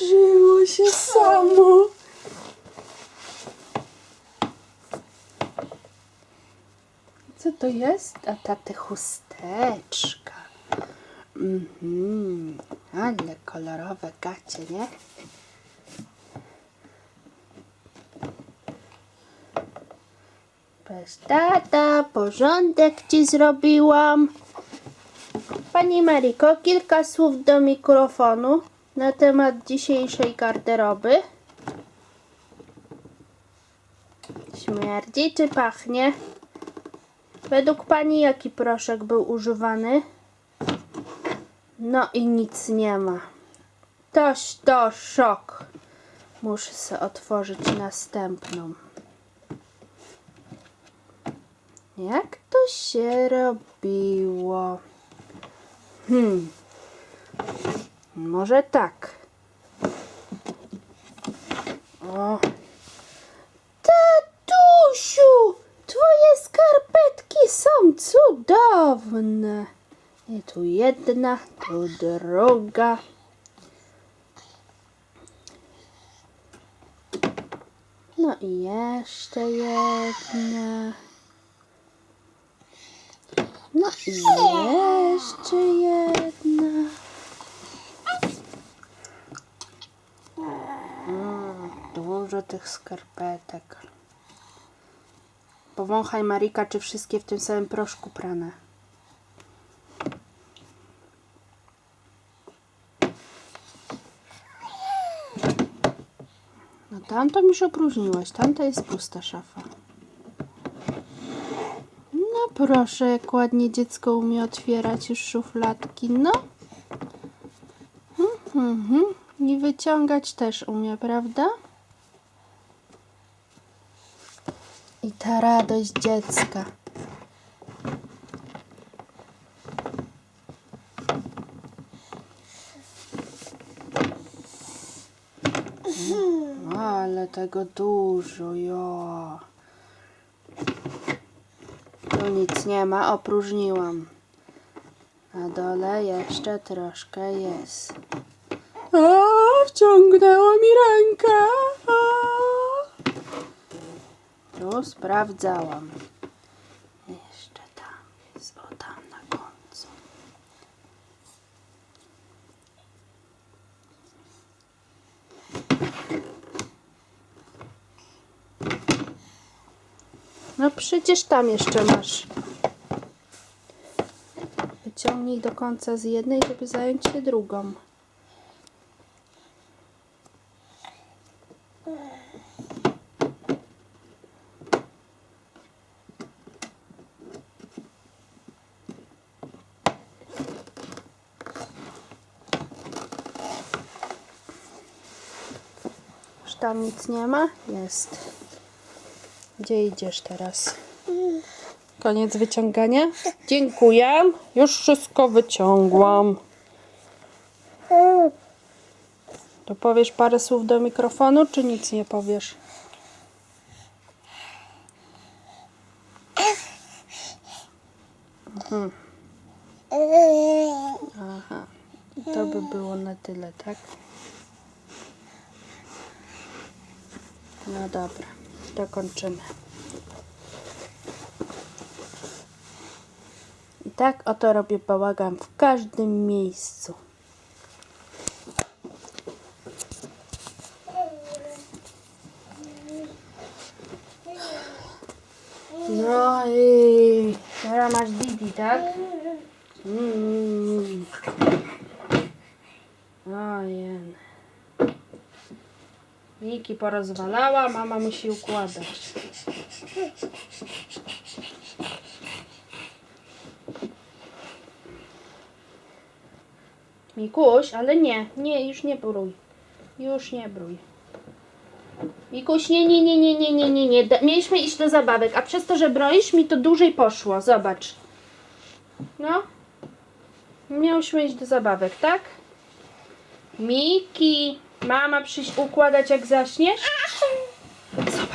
Otworzyło się samo. Co to jest? A taty chusteczka. Mhm. Ale kolorowe gacie, nie? Patrz, tata, porządek ci zrobiłam. Pani Mariko, kilka słów do mikrofonu na temat dzisiejszej garderoby. Śmierdzi czy pachnie? Według pani jaki proszek był używany? No i nic nie ma. Toś to szok. Muszę sobie otworzyć następną. Jak to się robiło? Hmm. Może tak. O. Tatusiu! Twoje skarpetki są cudowne. I tu jedna, tu druga. No i jeszcze jedna. No i jeszcze jedna. Mm, dużo tych skarpetek. Powąchaj Marika, czy wszystkie w tym samym proszku prane. No tamtą już opróżniłaś, tamta jest pusta szafa. No proszę, jak ładnie dziecko umie otwierać już szufladki, no. Mhm, mhm. I wyciągać też umie, prawda? Ta radość dziecka. Mm, Ale tego dużo, jo. Tu nic nie ma, opróżniłam. Na dole jeszcze troszkę jest. A, wciągnęło mi rękę. Tu sprawdzałam. Jeszcze tam jest, o tam na końcu. No przecież tam jeszcze masz. Wyciągnij do końca z jednej, żeby zająć się drugą. Tam nic nie ma? Jest. Gdzie idziesz teraz? Koniec wyciągania? Dziękuję. Już wszystko wyciągłam. To powiesz parę słów do mikrofonu, czy nic nie powiesz? Mhm. Aha. I to by było na tyle, tak? No dobra, to kończymy. I tak oto robię bałagan w każdym miejscu. No i teraz masz Didi, tak? Mm. Ojej. Miki porozwalała, mama musi układać. Mikuś, ale nie, nie, już nie brój. Już nie brój. Mikuś, nie, nie, nie, nie, nie, nie, nie, nie. Mieliśmy iść do zabawek, a przez to, że broisz, mi to dłużej poszło. Zobacz. No. Miałyśmy iść do zabawek, tak? Miki, mama przyjść układać jak zaśniesz? Zobacz.